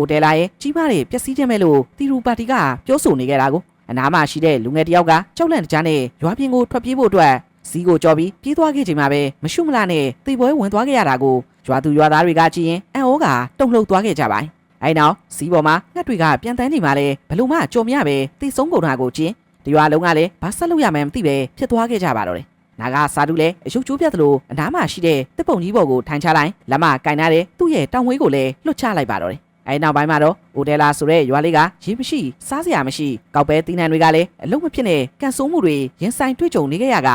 ဟိုတယ်လာရဲ့ကြီးမားတဲ့ပျက်စီးခြင်းပဲလို့တီရူပါတီကပြောဆိုနေခဲ့တာကိုအနားမှာရှိတဲ့လူငယ်တစ်ယောက်ကကြောက်လန့်တကြားနဲ့ရွာပြင်ကိုထွက်ပြေးဖို့အတွက်စီးကိုကြော်ပြီးပြေးသွားခဲ့ချိန်မှာပဲမရှုမလားနဲ့သေပွဲဝင်သွားခဲ့ရတာကိုရွာသူရွာသားတွေကကြည့်ရင်အံ့ဩကတုန်လှုပ်သွားခဲ့ကြပါတယ်။အဲဒီနောက်စီးပေါ်မှာငှက်တွေကပြန်တန်းနေမှလည်းဘလို့မှကြော်မရပဲသေဆုံးကုန်တာကိုကျင်းတရွာလုံးကလည်းဘာဆက်လုပ်ရမှန်းမသိပဲဖြစ်သွားခဲ့ကြပါတော့တယ်။နာဂစာတုလည်းအယုတ်ကျိုးပြတ်သလိုအနားမှာရှိတဲ့တစ်ပုံကြီးပေါ်ကိုထိုင်ချလိုက်လက်မကင်ထားတဲ့သူ့ရဲ့တောင်ဝေးကိုလည်းလွတ်ချလိုက်ပါတော့တယ်။ အဲဒီနောက်ပိုင်းမှာတော့အိုတယ်လာဆိုတဲ့ရွာလေးကရေမရှိစားစရာမရှိကောက်ပဲတီးနှံတွေကလည်းအလုံးမဖြစ်နဲ့ကန်ဆိုးမှုတွေရင်ဆိုင်တွေ့ကြုံနေခဲ့ရက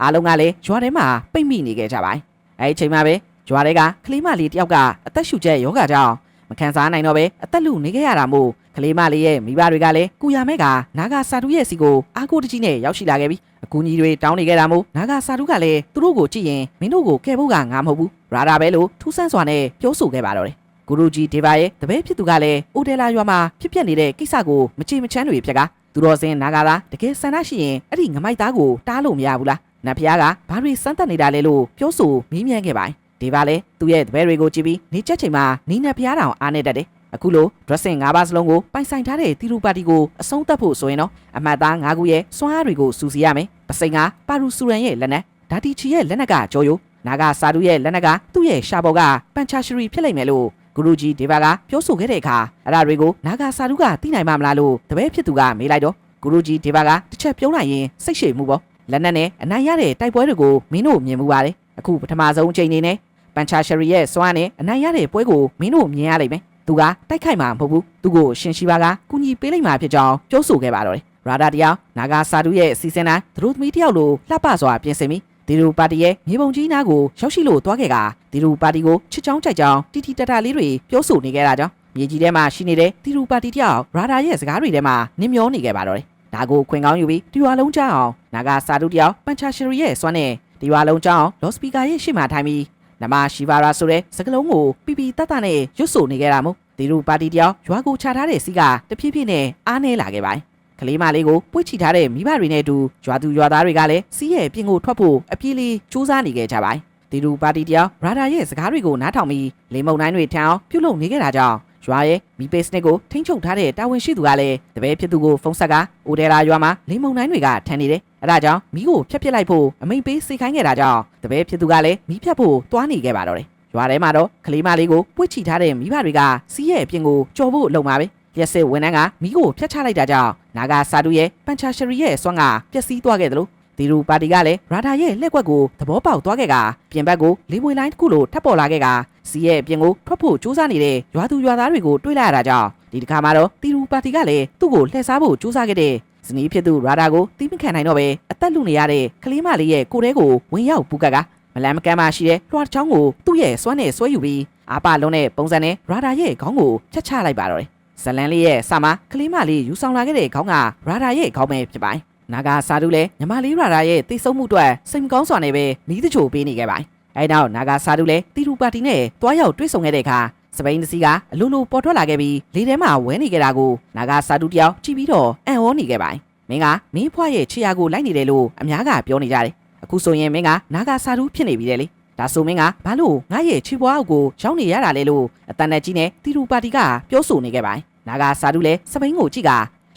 အားလုံးကလည်းရွာထဲမှာပိတ်မိနေခဲ့ကြပါတယ်။အဲဒီချိန်မှာပဲရွာထဲကကလေးမလေးတယောက်ကအသက်ရှူချက်ယောဂကြောင့်မခံစားနိုင်တော့ပဲအသက်လူနေခဲ့ရတာမို့ကလေးမလေးရဲ့မိဘတွေကလည်းကုရမဲကနာဂစာတုရဲ့စီကိုအားကိုးတကြီးနဲ့ရောက်ရှိလာခဲ့ပြီးအကူကြီးတွေတောင်းနေခဲ့တာမို့နာဂစာတုကလည်းသူတို့ကိုကြည့်ရင်မင်းတို့ကိုကဲဖို့ကငါမဟုတ်ဘူးရာဒါပဲလို့ထူးဆန်းစွာနဲ့ပြောဆိုခဲ့ပါတော့တယ် ဂူရူဂျီဒေဗာရဲ့တပည့်ဖြစ်သူကလည်းအိုတယ်လာရွာမှာဖြစ်ပျက်နေတဲ့ကိစ္စကိုမချေမချမ်းတွေဖြစ်ကသူတော်စင်နာဂလာတကယ်ဆန္ဒရှိရင်အဲ့ဒီငမိုက်သားကိုတားလို့မရဘူးလားနတ်ဖျားကဘာတွေစမ်းတက်နေတာလဲလို့ပြောဆိုမေးမြန်းခဲ့ပါတယ်ဒီပါလေသူ့ရဲ့တပည့်တွေကိုကြည့်ပြီးနေချက်ချိန်မှာနီးနတ်ဖျားတောင်အားနေတတ်တယ်အခုလို dressing ၅ပါးစလုံးကိုပိုင်ဆိုင်ထားတဲ့တီရူပါတီကိုအဆုံးသတ်ဖို့ဆိုရင်တော့အမှတ်သား၅ခုရဲ့စွမ်းအားတွေကိုစူစီရမယ်ပစိန်ကပါရူဆူရန်ရဲ့လက်နက်ဒါတီချီရဲ့လက်နက်ကကြောယိုနာဂစာဒူရဲ့လက်နက်ကသူ့ရဲ့ရှာဘော်ကပန်ချာရှရီဖြစ်လိမ့်မယ်လို့ ဂူရူဂျီဒေဗာကပြောဆိုခဲ့တဲ့အခါအဲ့ဒါတွေကိုနာဂစာဒူကသိနိုင်မှာမလားလို့တပည့်ဖြစ်သူကမေးလိုက်တော့ဂူရူဂျီဒေဗာကတစ်ချက်ပြောလိုက်ရင်စိတ်ရှည်မှုပေါ့လက်နက်နဲ့အနိုင်ရတဲ့တိုက်ပွဲတွေကိုမင်းတို့မြင်မှုပါတယ်အခုပထမဆုံးအချိန်အနေနဲ့ပန်ချာရှရီရဲ့စွမ်းနဲ့အနိုင်ရတဲ့ပွဲကိုမင်းတို့မြင်ရလိမ့်မယ်သူကတိုက်ခိုက်မှာမဟုတ်ဘူးသူကိုရှင်ရှိပါကကူညီပေးလိုက်မှာဖြစ်ကြောင်းပြောဆိုခဲ့ပါတော့တယ်ရာဒါတယောက်နာဂါစာတုရဲ့အစီအစဉ်တိုင်းသူတို့သမီးတယောက်လိုလှပစွာပြင်ဆင်ပြီး ဒီရူပါတီရဲ့မြေပုံကြီးနားကိုရောက်ရှိလို့တွားခဲ့ကဒီရူပါတီကိုချစ်ချောင်းကြိုက်ကြောင်းတီတီတတလေးတွေပြောဆိုနေခဲ့တာကြောင့်မြေကြီးထဲမှာရှိနေတဲ့ဒီရူပါတီတယောက်ရာဒါရဲ့စကားတွေထဲမှာနင်းမျောနေခဲ့ပါတော့တယ်ဒါကိုခွင်ကောင်းယူပြီးဒီရွာလုံးကြောင်းအောင်နာဂါစာတုတယောက်ပန်ချာရှရီရဲ့စွမ်းနဲ့ဒီရွာလုံးကြောင်းလော့စပီကာရဲ့ရှေ့မှာထိုင်ပြီးနမရှိဗာရာဆိုတဲ့စကလုံးကိုပီပီတတ်တတ်နဲ့ရွတ်ဆိုနေခဲ့တာမို့ဒီလိုပါတီတယောက်ရွာကိုခြာထားတဲ့စီးကတဖြည်းဖြည်းနဲ့အားနေလာခဲ့ပါတယ်။ ကလေးမလေးကိုပွေ့ချီထားတဲ့မိဘတွေနဲ့အတူရွာသူရွာသားတွေကလည်းစီးရဲ့ပြင်ကိုထွက်ဖို့အပြေးလေးစူးစမ်းနေခဲ့ကြပါတယ်။ဒီလိုပါတီတယောက်ရာဒါရဲ့စကားတွေကိုနားထောင်ပြီးလေမုန်တိုင်းတွေထမ်းအောင်ပြုလုပ်နေခဲ့တာကြောင့်ရွာရဲ့မီပေးစနစ်ကိုထိန်းချုပ်ထားတဲ့တာဝန်ရှိသူကလည်းတပည့်ဖြစ်သူကိုဖုန်းဆက်ကအိုဒဲရာရွာမှာလေမုန်တိုင်းတွေကထမ်းနေတယ်။အဲဒါကြောင့်မီးကိုဖျက်ပစ်လိုက်ဖို့အမိန်ပေးစိတ်ခိုင်းခဲ့တာကြောင့်တပည့်ဖြစ်သူကလည်းမီးဖြတ်ဖို့တွားနေခဲ့ပါတော့တယ်။ရွာထဲမှာတော့ကလေးမလေးကိုပွေ့ချီထားတဲ့မိဘတွေကစီးရဲ့အပြင်ကိုကြော်ဖို့လုံပါပဲ။ ရက်စစ်ဝန်ထမ်းကမီးကိုဖျက်ချလိုက်တာကြောင့်နာဂါစာတုရဲ့ပန်ချာရှရီရဲ့စွမ်းကပျက်စီးသွားခဲ့တယ်လို့ဒီရူပါတီကလည်းရာဒါရဲ့လက်ကွက်ကိုသဘောပေါက်သွားခဲ့ကပြင်ဘက်ကိုလေးဝေလိုင်းတစ်ခုလိုထပ်ပေါ်လာခဲ့ကစီးရဲ့အပြင်ကိုထွက်ဖို့စူးစမ်းနေတဲ့ရွာသူရွာသားတွေကိုတွေးလိုက်ရတာကြောင့်ဒီတစ်ခါမှာတော့တီရူပါတီကလည်းသူ့ကိုလှည့်စားဖို့စူးစမ်းခဲ့တဲ့ဇနီးဖြစ်သူရာဒါကိုတီးမခံနိုင်တော့ပဲအသက်လူနေရတဲ့ကလေးမလေးရဲ့ကိုယ်ထဲကိုဝင်ရောက်ပူကတ်ကမလန်မကမ်းမရှိတဲ့လွှာချောင်းကိုသူ့ရဲ့စွမ်းနဲ့ဆွဲယူပြီးအာပလုံးနဲ့ပုံစံနဲ့ရာဒါရဲ့ခေါင်းကိုဖြတ်ချလိုက်ပါတော့တယ် ဇလန်လေးရဲ့ဆာမကလေးမလေးယူဆောင်လာခဲ့တဲ့ခေါင်းကရာဒါရဲ့ခေါင်းပဲဖြစ်ပါတယ်နာဂါစာတုလည်းညီမလေးရာဒါရဲ့တိတ်ဆုံးမှုအတွက်စိတ်မကောင်းစွာနဲ့ပဲမီးတချို့ပေးနေခဲ့ပါတယ်အဲနောက်နာဂါစာတုလည်းတီရူပါတီနဲ့တွားရောက်တွေ့ဆုံခဲ့တဲ့အခါစပိန်တစီကအလိုလိုပေါ်ထွက်လာခဲ့ပြီးလေထဲမှာဝဲနေကြတာကိုနာဂါစာတုတယောက်ကြည့်ပြီးတော့အံ့ဩနေခဲ့ပါတယ်မင်းကမင်းဖွားရဲ့ခြေရာကိုလိုက်နေတယ်လို့အများကပြောနေကြတယ်အခုဆိုရင်မင်းကနာဂါစာတုဖြစ်နေပြီလေဒါဆိုမင်းကဘာလို့ငါရဲ့ခြေပွားအုပ်ကိုရောက်နေရတာလဲလို့အတန်နဲ့ကြီးနဲ့တီရူပါတီကပြောဆိုနေခဲ့ပါတယ် နာဂါစာတုလည်းစပိန်ကိုကြည့်က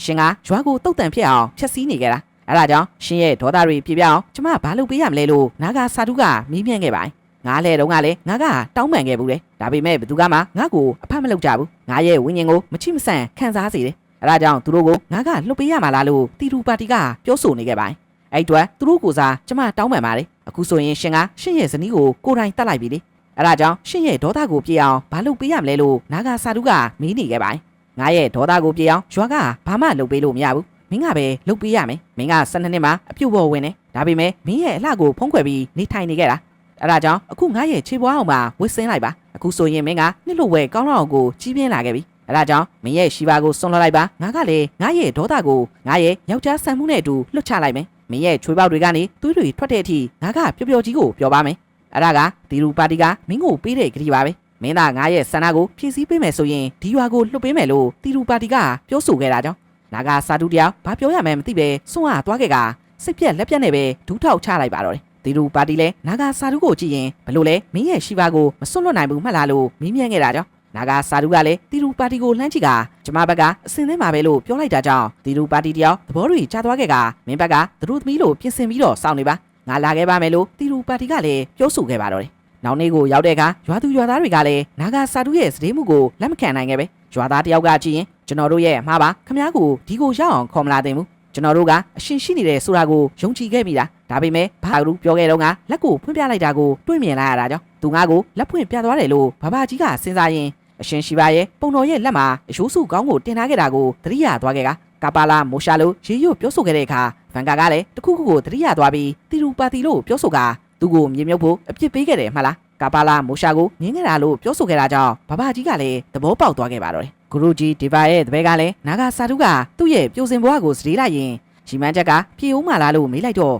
ရှင်ကရွာကိုတုတ်တန်ဖြစ်အောင်ဖျက်ဆီးနေကြတာအဲဒါကြောင့်ရှင်ရဲ့ဒေါသတွေပြပြအောင်ကျမဘာလုပ်ပေးရမလဲလို့နာဂါစာတုကမေးမြန်းခဲ့ပါတယ်ငါလဲတော့ငါလဲငါကတောင်းပန်ခဲ့ဘူးလေဒါပေမဲ့ဘသူကမှငါ့ကိုအဖတ်မလုပ်ကြဘူးငါရဲ့ဝိညာဉ်ကိုမချိမဆန်ခံစားစေတယ်အဲဒါကြောင့်သူတို့ကိုငါကလွတ်ပေးရမှာလားလို့တီရူပါတီကပြောဆိုနေခဲ့ပါတယ်အဲ့အတွက်သူတို့ကိုစားကျမတောင်းပန်ပါတယ်အခုဆိုရင်ရှင်ကရှင်ရဲ့ဇနီးကိုကိုယ်တိုင်တတ်လိုက်ပြီလေအဲဒါကြောင့်ရှင်ရဲ့ဒေါသကိုပြေအောင်ဘာလုပ်ပေးရမလဲလို့နာဂါစာတုကမေးနေခဲ့ပါတယ် ငါရဲ့ဒေါသကိုပြေအောင်ရွာကဘာမှလုပ်ပေးလို့မရဘူးမင်းကပဲလုပ်ပေးရမယ်မင်းက12နှစ်မှာအပြုတ်ပေါ်ဝင်နေဒါပေမဲ့မင်းရဲ့အလှကိုဖုံးကွယ်ပြီးနေထိုင်နေခဲ့တာအဲဒါကြောင့်အခုငါရဲ့ခြေပွားအောင်မှာဝစ်စင်းလိုက်ပါအခုဆိုရင်မင်းကနှစ်လိုဝဲကောင်းတော့ကိုကြီးပြင်းလာခဲ့ပြီအဲဒါကြောင့်မင်းရဲ့ရှီပါကိုစွန့်လွှတ်လိုက်ပါငါကလည်းငါရဲ့ဒေါသကိုငါရဲ့ယောက်ျားဆန်မှုနဲ့အတူလွတ်ချလိုက်မယ်မင်းရဲ့ချွေးပေါက်တွေကနေသွေးတွေထွက်တဲ့အထိငါကပျော်ပျော်ကြီးကိုပြောပါမယ်အဲဒါကဒီလူပါတီကမင်းကိုပေးတဲ့ကြည်ပါပဲ မင်းသားငါရဲ့ဆန္ဒကိုဖြည့်ဆည်းပေးမယ်ဆိုရင်ဒီရွာကိုလွှတ်ပေးမယ်လို့တီရူပါတီကပြောဆိုခဲ့တာကြောင့်နာဂါစာတုတယောက်ဘာပြောရမှန်းမသိပဲစွန့်အားသွားခဲ့ကစိတ်ပြက်လက်ပြက်နဲ့ပဲဒူးထောက်ချလိုက်ပါတော့တယ်တီရူပါတီလဲနာဂါစာတုကိုကြည့်ရင်ဘလို့လဲမင်းရဲ့ရှိပါကိုမစွန့်လွတ်နိုင်ဘူးမှတ်လားလို့မင်းမြန်းခဲ့တာကြောင့်နာဂါစာရုကလည်းတီရူပါတီကိုလှမ်းကြည့်ကကျမဘက်ကအစင်သင်းပါပဲလို့ပြောလိုက်တာကြောင့်တီရူပါတီတယောက်သဘောတွေကြားသွားခဲ့ကမင်းဘက်ကသူတို့သမီးလို့ပြင်ဆင်ပြီးတော့စောင့်နေပါငါလာခဲ့ပါမယ်လို့တီရူပါတီကလည်းပြောဆိုခဲ့ပါတော့တယ် နောက်နေ့ကိုရောက်တဲ့အခါရွာသူရွာသားတွေကလည်းနာဂါစာရုရဲ့စည်မှုကိုလက်မခံနိုင်ခဲ့ပဲရွာသားတယောက်ကကြည့်ရင်ကျွန်တော်တို့ရဲ့အမှားပါခမ ्या ကိုဒီကိုရောက်အောင်ခေါ်မလာသင့်ဘူးကျွန်တော်တို့ကအရှင်ရှိနေတဲ့ဆိုတာကိုယုံကြည်ခဲ့မိတာဒါပေမဲ့ဘာလို့ပြောခဲ့တော့ကလက်ကိုဖွင့်ပြလိုက်တာကိုတွေ့မြင်လိုက်ရတာကြောင့်သူငါကိုလက်ဖွင့်ပြသွားတယ်လို့ဘဘကြီးကစဉ်းစားရင်အရှင်ရှိပါရဲ့ပုံတော်ရဲ့လက်မှာအရှိုးစုကောင်းကိုတင်ထားခဲ့တာကိုသတိရသွားခဲ့ကကာပါလာမိုရှာလိုရေရွတ်ပြောဆိုခဲ့တဲ့အခါဗန်ကာကလည်းတခုခုကိုသတိရသွားပြီးတီရူပါတီလို့ပြောဆိုက သူ့ကိုမြေမြုပ်ဖို့အပြစ်ပေးခဲ့တယ်မှလားကာပါလာမိုရှာကိုငင်းခဲ့တာလို့ပြောဆိုခဲ့တာကြောင့်ဘဘကြီးကလည်းသဘောပေါက်သွားခဲ့ပါတော့တယ်ဂရုကြီးဒီပါရဲ့တပည့်ကလည်းနာဂါစာတုကသူ့ရဲ့ပြိုစင်ဘွားကိုစတေးလိုက်ရင်ရီမန်းချက်ကပြေဦးမှလားလို့မေးလိုက်တော့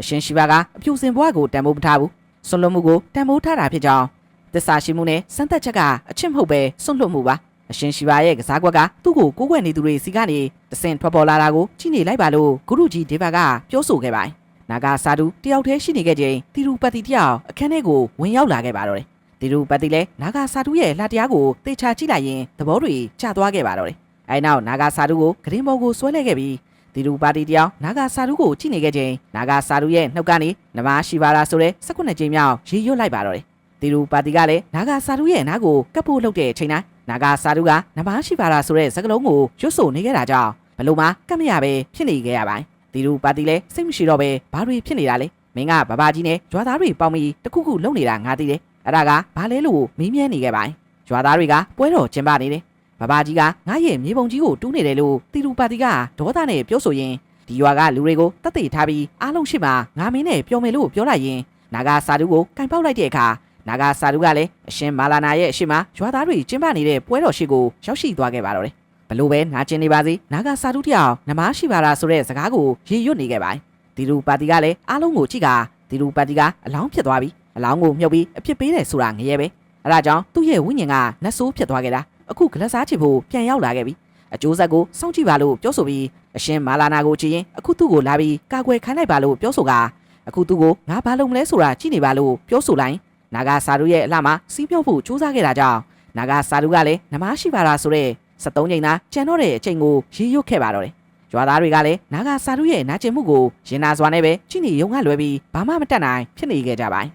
အရှင်ရှိပါကအပြိုစင်ဘွားကိုတန်ဖိုးမထားဘူးဆွန့်လွတ်မှုကိုတန်ဖိုးထားတာဖြစ်ကြောင်းသစ္စာရှိမှုနဲ့စမ်းသက်ချက်ကအချစ်မဟုတ်ပဲဆွန့်လွတ်မှုပါအရှင်ရှိပါရဲ့ကစားကွက်ကသူ့ကိုကိုးကွယ်နေသူတွေစီကနေတဆင်ထွက်ပေါ်လာတာကိုကြည့်နေလိုက်ပါလို့ဂရုကြီးဒေဗာကပြောဆိုခဲ့ပါတယ် နာဂါစာတုတယောက်တည်းရှိနေခဲ့ချိန်တီရူပတိတယောက်အခန်းထဲကိုဝင်ရောက်လာခဲ့ပါတော့တယ်တီရူပတိလည်းနာဂါစာတုရဲ့လှတရားကိုတေချာကြည့်လိုက်ရင်သဘောတွေကျသွားခဲ့ပါတော့တယ်အဲနောက်နာဂါစာတုကိုဂရင်ဘော်ကိုဆွဲလဲခဲ့ပြီးတီရူပါတီတယောက်နာဂါစာတုကိုကြည့်နေခဲ့ချိန်နာဂါစာတုရဲ့နှုတ်ကနေနမရှိပါလားဆိုတဲ့19ကြိမ်မြောက်ရေရွတ်လိုက်ပါတော့တယ်တီရူပါတီကလည်းနာဂါစာတုရဲ့နားကိုကပ်ဖို့လုပ်တဲ့အချိန်တိုင်းနာဂါစာတုကနမရှိပါလားဆိုတဲ့စကားလုံးကိုရွတ်ဆိုနေခဲ့တာကြောင့်ဘလို့မှကပ်မရပဲဖြစ်နေခဲ့ရပါတယ် တီရူပါတီလည်းစိတ်မရှိတော့ပဲဘာတွေဖြစ်နေတာလဲမင်းကဘဘကြီးနဲ့ကြွားသားတွေပေါင်းပြီးတခုခုလုပ်နေတာငါသိတယ်အဲ့ဒါကဘာလဲလို့မေးမြန်းနေခဲ့ပါတယ်ကြွားသားတွေကပွဲတော်ကျင်းပနေတယ်ဘဘကြီးကငါရဲ့မြေပုံကြီးကိုတူးနေတယ်လို့တီရူပါတီကဒေါသနဲ့ပြောဆိုရင်ဒီရွာကလူတွေကိုတတ်သိထားပြီးအားလုံးရှိမှငါမင်းနဲ့ပြောမယ်လို့ပြောလိုက်ရင်နာဂါစာတုကိုကင်ပေါက်လိုက်တဲ့အခါနာဂါစာတုကလည်းအရှင်မာလာနာရဲ့အရှိမရွာသားတွေကျင်းပနေတဲ့ပွဲတော်ရှိကိုရောက်ရှိသွားခဲ့ပါတော့တယ် ဘလို့ပဲနာကျင်နေပါစေနာဂါစာတုတယောက်နမရှိပါလားဆိုတဲ့စကားကိုရေရွတ်နေခဲ့ပါတယ်ဒီလူပါတီကလည်းအားလုံးကိုကြည့်ကဒီလူပါတီကအလောင်းဖြစ်သွားပြီအလောင်းကိုမြုပ်ပြီးအဖြစ်ပေးတယ်ဆိုတာငရဲပဲအဲဒါကြောင့်သူ့ရဲ့ဝိညာဉ်ကနတ်ဆိုးဖြစ်သွားခဲ့တာအခုဂလက်စားချစ်ဖို့ပြန်ရောက်လာခဲ့ပြီအကျိုးဆက်ကိုစောင့်ကြည့်ပါလို့ပြောဆိုပြီးအရှင်မာလာနာကိုကြည့်ရင်အခုသူ့ကိုလာပြီးကာကွယ်ခိုင်းလိုက်ပါလို့ပြောဆိုကအခုသူ့ကိုငါဘာလုပ်မလဲဆိုတာကြည့်နေပါလို့ပြောဆိုလိုက်နာဂါစာရုရဲ့အလှမှာစီးပြော့ဖို့စူးစမ်းခဲ့တာကြောင့်နာဂါစာရုကလည်းနမရှိပါလားဆိုတဲ့ 73ချိန်သာကျန်တော့တဲ့အချိန်ကိုရေရွတ်ခဲ့ပါတော့တယ်ရွာသားတွေကလည်းနာဂါစာရုရဲ့နာကျင်မှုကိုရင်နာစွာနဲ့ပဲကြည့်နေရုံကလွယ်ပြီးဘာမှမတတ်နိုင်ဖြစ်နေခဲ့ကြပါတယ်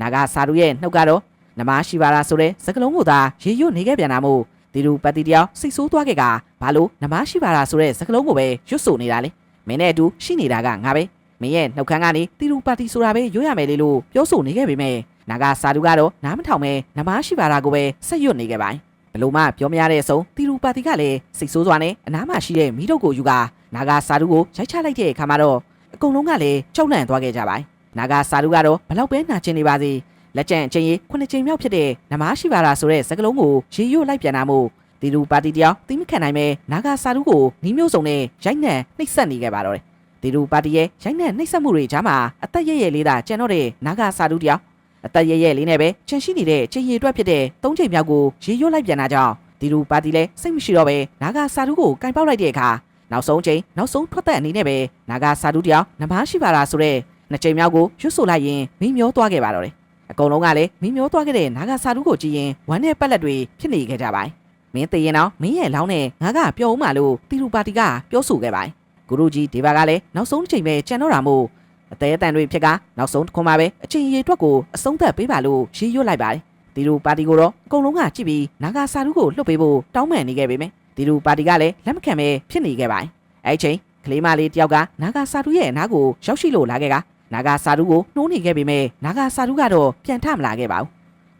နာဂါစာရုရဲ့နှုတ်ကတော့နမရှိပါလားဆိုတဲ့စကလုံးကိုသာရေရွတ်နေခဲ့ပြန်တာမို့ဒီလူပတ်တီတယောက်စိတ်ဆိုးသွားခဲ့ကဘာလို့နမရှိပါလားဆိုတဲ့စကလုံးကိုပဲရွတ်ဆိုနေတာလေမင်းနဲ့အတူရှိနေတာကငါပဲမင်းရဲ့နှုတ်ခမ်းကနေတီလူပါတီဆိုတာပဲရွတ်ရမယ်လေလို့ပြောဆိုနေခဲ့ပေမဲ့နာဂါစာတုကတော့နားမထောင်ပဲနမရှိပါလားကိုပဲဆက်ရွတ်နေခဲ့ပါ ဘလို့မှပြောမရတဲ့အဆုံးတီလူပါတီကလည်းစိတ်ဆိုးစွာနဲ့အနားမှာရှိတဲ့မိတို့ကိုယူကနာဂါစာတုကိုရိုက်ချလိုက်တဲ့အခါမှာတော့အကုန်လုံးကလည်းကြောက်လန့်သွားခဲ့ကြပါနာဂါစာတုကတော့ဘလောက်ပဲနာကျင်နေပါစေလက်ကျန်အချင်းကြီးခုနှစ်ချိန်မြောက်ဖြစ်တဲ့နမရှိပါလားဆိုတဲ့စကလုံးကိုရေရွတ်လိုက်ပြန်တာမို့ဒီလူပါတီတယောက်သိမခံနိုင်ပဲနာဂါစာတုကိုနီးမျိုးစုံနဲ့ရိုက်နှံနှိပ်စက်နေခဲ့ပါတော့တယ်ဒီလူပါတီရဲ့ရိုက်နှံနှိပ်စက်မှုတွေကြားမှာအသက်ရရဲ့လေးသာကျန်တော့တဲ့နာဂါစာတုတယောက် အသက်ရရဲ့လေးနဲ့ပဲချန်ရှိနေတဲ့ချိန်ရည်အတွက်ဖြစ်တဲ့သုံးချိန်မြောက်ကိုရေရွတ်လိုက်ပြန်တာကြောင့်ဒီလူပါတီလည်းစိတ်မရှိတော့ပဲနာဂါစာတုကိုကင်ပေါက်လိုက်တဲ့အခါနောက်ဆုံးချိန်နောက်ဆုံးထွက်သက်အနေနဲ့ပဲနာဂါစာတုတယောက်နမရှိပါလားဆိုတဲ့နှစ်ချိန်မြောက်ကိုရွတ်ဆိုလိုက်ရင်မိမျောသွားခဲ့ပါတော့တယ်အကုန်လုံးကလည်းမိမျောသွားခဲ့တဲ့နာဂါစာတုကိုကြည့်ရင်ဝမ်းနဲ့ပက်လက်တွေဖြစ်နေခဲ့ကြပါတယ်မင်းသိရင်တော့မင်းရဲ့လောင်းနဲ့ငါကပြောဦးမှာလို့တီရူပါတီကပြောဆိုခဲ့ပါတယ်ဂုရုကြီးဒေဗာကလည်းနောက်ဆုံးတစ်ချိန်ပဲကြံတော့တာမို့ အသေးအတန်တွေဖြစ်ကနောက်ဆုံးတစ်ခွန်းမှာပဲအချိန်ရေအတွက်ကိုအဆုံးသက်ပေးပါလို့ရေးရွတ်လိုက်ပါတယ်တီရူပါတီကိုတော့အကုန်လုံးကကြည့်ပြီးနာဂါစာတုကိုလှုပ်ပေးဖို့တောင်းပန်နေခဲ့ပေမယ့်တီရူပါတီကလည်းလက်မခံပဲဖြစ်နေခဲ့ပါတယ်အဲ့ချိန်ကလေးမလေးတယောက်ကနာဂါစာတုရဲ့အနားကိုရောက်ရှိလို့လာခဲ့ကနာဂါစာတုကိုနှိုးနေခဲ့ပေမဲ့နာဂါစာတုကတော့ပြန်ထမလာခဲ့ပါဘူး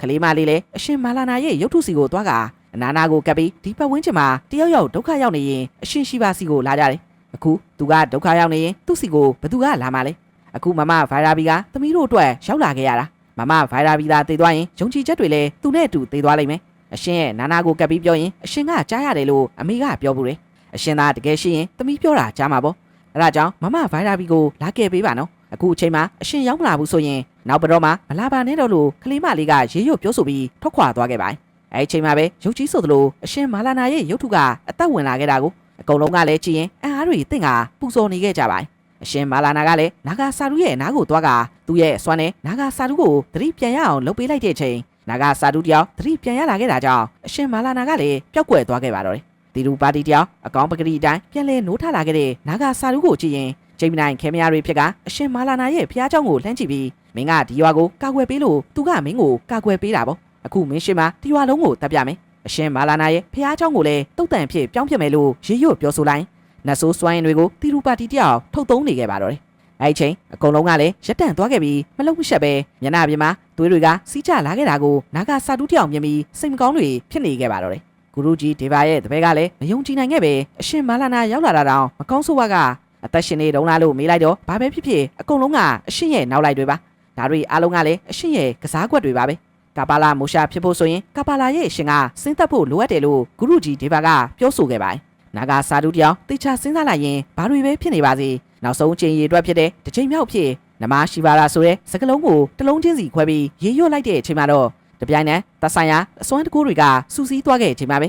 ကလေးမလေးလည်းအရှင်မာလာနာရဲ့ရုပ်ထုစီကိုသွားကအနာနာကိုကပ်ပြီးဒီပတ်ဝန်းကျင်မှာတယောက်ယောက်ဒုက္ခရောက်နေရင်အရှင်ရှိပါစီကိုလာကြတယ်အခုသူကဒုက္ခရောက်နေရင်သူ့စီကိုဘသူကလာမှလဲ အခုမမဗိုင်ရာဘီကသမီးတို့အတွက်ရောက်လာခဲ့ရတာမမဗိုင်ရာဘီသာတည်သွားရင်ယုံကြည်ချက်တွေလည်းသူနဲ့အတူတည်သွားလိမ့်မယ်အရှင်ရဲ့နာနာကိုကပ်ပြီးပြောရင်အရှင်ကကြားရတယ်လို့အမေကပြောဘူးတယ်အရှင်သာတကယ်ရှိရင်သမီးပြောတာကြားမှာပေါ့အဲဒါကြောင့်မမဗိုင်ရာဘီကိုလာခဲ့ပေးပါနော်အခုအချိန်မှာအရှင်ရောက်မလာဘူးဆိုရင်နောက်ဘတော့မှမလာပါနဲ့တော့လို့ကလေးမလေးကရေရွတ်ပြောဆိုပြီးထွက်ခွာသွားခဲ့ပါတယ်အဲအချိန်မှာပဲရုပ်ကြီးဆိုသလိုအရှင်မာလာနာရဲ့ရုပ်ထုကအသက်ဝင်လာခဲ့တာကိုအကုန်လုံးကလည်းကြည့်ရင်အင်အားတွေတင့်ကပူဇော်နေခဲ့ကြပါတယ် အရှင်မာလာနာကလည်းနာဂါစာရုရဲ့နားကိုသွားကသူ့ရဲ့အစွမ်းနဲ့နာဂါစာရုကိုသတိပြန်ရအောင်လုပ်ပေးလိုက်တဲ့အချိန် နာဂစာတုတယောက်သတိပြန်ရလာခဲ့တာကြောင့်အရှင်မာလာနာကလည်းပျောက်ကွယ်သွားခဲ့ပါတော့တယ်တီရူပါတီတယောက်အကောင်ပကတိအတိုင်းပြန်လဲနိုးထလာခဲ့တဲ့နာဂစာတုကိုကြည့်ရင်ဂျိမ်းမနိုင်ခဲမယားတွေဖြစ်ကအရှင်မာလာနာရဲ့ဖျားเจ้าကိုလှမ်းကြည့်ပြီးမင်းကဒီရွာကိုကာကွယ်ပေးလို့သူကမင်းကိုကာကွယ်ပေးတာပေါ့အခုမင်းရှင်မဒီရွာလုံးကိုတပ်ပြမယ်အရှင်မာလာနာရဲ့ဖျားเจ้าကိုလည်းတုတ်တန်ဖြစ်ပြောင်းပြမယ်လို့ရေရွတ်ပြောဆိုလိုက် နတ်ဆိုးစွိုင်းတွေကိုတီရူပါတီတယောက်ထုတ်သုံးနေခဲ့ပါတော့တယ်အဲ့ဒီချိန်အကုန်လုံးကလည်းရက်တန့်သွားခဲ့ပြီးမလုံးမရှက်ပဲမျက်နှာပြင်မှာသွေးတွေကစီးကျလာခဲ့တာကိုနာဂစာတုတယောက်မြင်ပြီးစိတ်မကောင်းတွေဖြစ်နေခဲ့ပါတော့တယ်ဂုရုကြီးဒေဗာရဲ့တပည့်ကလည်းမယုံကြည်နိုင်ခဲ့ပဲအရှင်မာလာနာရောက်လာတာတောင်မကောင်းဆိုးဝါကအသက်ရှင်နေတုံးလားလို့မေးလိုက်တော့ဘာပဲဖြစ်ဖြစ်အကုန်လုံးကအရှင်ရဲ့နောက်လိုက်တွေပါဒါတွေအားလုံးကလည်းအရှင်ရဲ့ကစားကွက်တွေပါပဲကာပါလာမိုရှာဖြစ်ဖို့ဆိုရင်ကာပါလာရဲ့အရှင်ကစဉ်းသက်ဖို့လိုအပ်တယ်လို့ဂုရုကြီးဒေဗာကပြောဆိုခဲ့ပါတယ် နာဂစာတုတယောက်တေချာစဉ်းစားလိုက်ရင်ဘာတွေပဲဖြစ်နေပါစေနောက်ဆုံးအချိန်ရည်အတွက်ဖြစ်တဲ့တစ်ချိန်မြောက်ဖြစ်နမရှိပါရာဆိုတဲ့စကလုံးကိုတစ်လုံးချင်းစီခွဲပြီးရေရွတ်လိုက်တဲ့အချိန်မှာတော့တပြိုင်နက်သက်ဆိုင်ရာအစွမ်းတကူတွေကစူးစီးသွားခဲ့တဲ့အချိန်မှာပဲ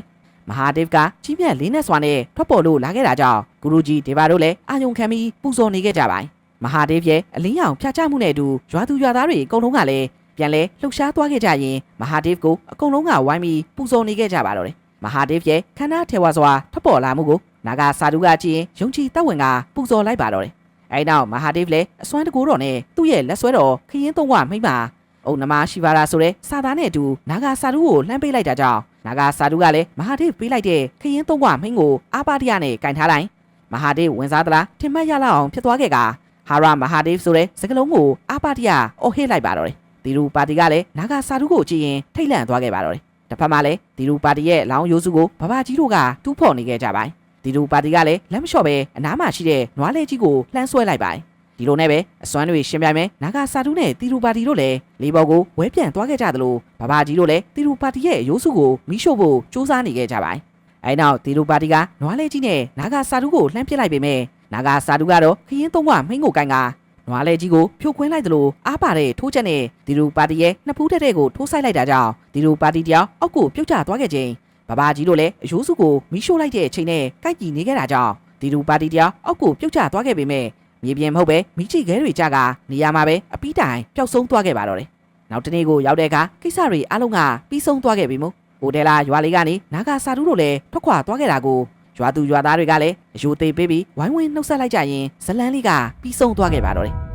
မဟာဒေဗ်ကကြီးမြတ်လေးနဲ့စွာနဲ့ထွက်ပေါ်လို့လာခဲ့တာကြောင့်ဂုရုကြီးဒေဗာတို့လည်းအာယုံခံပြီးပူဇော်နေခဲ့ကြပါတယ်မဟာဒေဗ်ရဲ့အလင်းရောင်ဖျားချမှုနဲ့အတူရွာသူရွာသားတွေအကုန်လုံးကလည်းပြန်လဲလှုပ်ရှားသွားခဲ့ကြရင်မဟာဒေဗ်ကိုအကုန်လုံးကဝိုင်းပြီးပူဇော်နေခဲ့ကြပါတော့တယ် မဟာဒေဗ်ရဲ့ခန္ဓာထေဝါစွာထွက်ပေါ်လာမှုကိုနာဂစာတုကကြည့်ရင်ယုံကြည်တတ်ဝင်ကပူဇော်လိုက်ပါတော့တယ်အဲဒီနောက်မဟာဒေဗ်လည်းအစွမ်းတကူတော်နဲ့သူ့ရဲ့လက်ဆွဲတော်ခရင်သုံးဝမိမ့်ပါအုံနမရှိပါရာဆိုတဲ့စာသားနဲ့အတူနာဂစာတုကိုလှမ်းပေးလိုက်တာကြောင့်နာဂစာတုကလည်းမဟာဒေဗ်ပေးလိုက်တဲ့ခရင်သုံးဝမိမ့်ကိုအာပါတရနဲ့ကင်ထားလိုက်မဟာဒေဗ်ဝင်စားသလားထင်မှတ်ရလောက်အောင်ဖြစ်သွားခဲ့ကဟာရမဟာဒေဗ်ဆိုတဲ့စကလုံးကိုအာပါတရအော်ဟစ်လိုက်ပါတော့တယ်တီရူပါတီကလည်းနာဂစာတုကိုကြည့်ရင်ထိတ်လန့်သွားခဲ့ပါတော့တယ် တစ်ဖက်မှာလည်းတီရူပါတီရဲ့လောင်းရိုးစုကိုဘဘကြီးတို့ကတူးဖော်နေခဲ့ကြပါတယ်ဒီလိုပါတီကလည်းလက်မလျှော့ပဲအနားမှာရှိတဲ့နွားလဲကြီးကိုလှမ်းဆွဲလိုက်ပါတယ်ဒီလိုနဲ့ပဲအစွမ်းတွေရှင်းပြမယ်နာဂစာတုနဲ့တီရူပါတီတို့လည်းလေးဘော်ကိုဝဲပြန်သွားခဲ့ကြသလိုဘဘကြီးတို့လည်းတီရူပါတီရဲ့ရိုးစုကိုမိရှို့ဖို့စူးစမ်းနေခဲ့ကြပါတယ်အဲနောက်တီရူပါတီကနွားလဲကြီးနဲ့နာဂစာတုကိုလှမ်းပစ်လိုက်ပေမဲ့နာဂစာတုကတော့ခရင်သုံးကမိန်းကိုကိုင်က နွားလဲကြီးကိုဖြိုခွင်းလိုက်သလိုအားပါတဲ့ထိုးချက်နဲ့ဒီလူပါတီရဲ့နှစ်ဖူးတက်တဲ့ကိုထိုးဆိုင်လိုက်တာကြောင့်ဒီလူပါတီတယောက်အောက်ကိုပြုတ်ကျသွားခဲ့ခြင်းဘဘာကြီးတို့လည်းအယိုးစုကိုမီးရှို့လိုက်တဲ့အချိန်နဲ့ကိုက်ကြည်နေခဲ့တာကြောင့်ဒီလူပါတီတယောက်အောက်ကိုပြုတ်ကျသွားခဲ့ပေမဲ့မြေပြင်မဟုတ်ပဲမိချိခဲတွေကြကနေရာမှာပဲအပီးတိုင်ပျောက်ဆုံးသွားခဲ့ပါတော့တယ်နောက်တနေ့ကိုရောက်တဲ့အခါကိစ္စတွေအားလုံးကပြီးဆုံးသွားခဲ့ပြီမို့ဟိုတယ်လာရွာလေးကနေနာဂစာတူးတို့လည်းထွက်ခွာသွားခဲ့တာကို ရွာသူရွာသားတွေကလည်းအယိုသေးပေးပြီးဝိုင်းဝန်းနှုတ်ဆက်လိုက်ကြရင်ဇလန်းလေးကပြီးဆုံးသွားခဲ့ပါတော့တယ်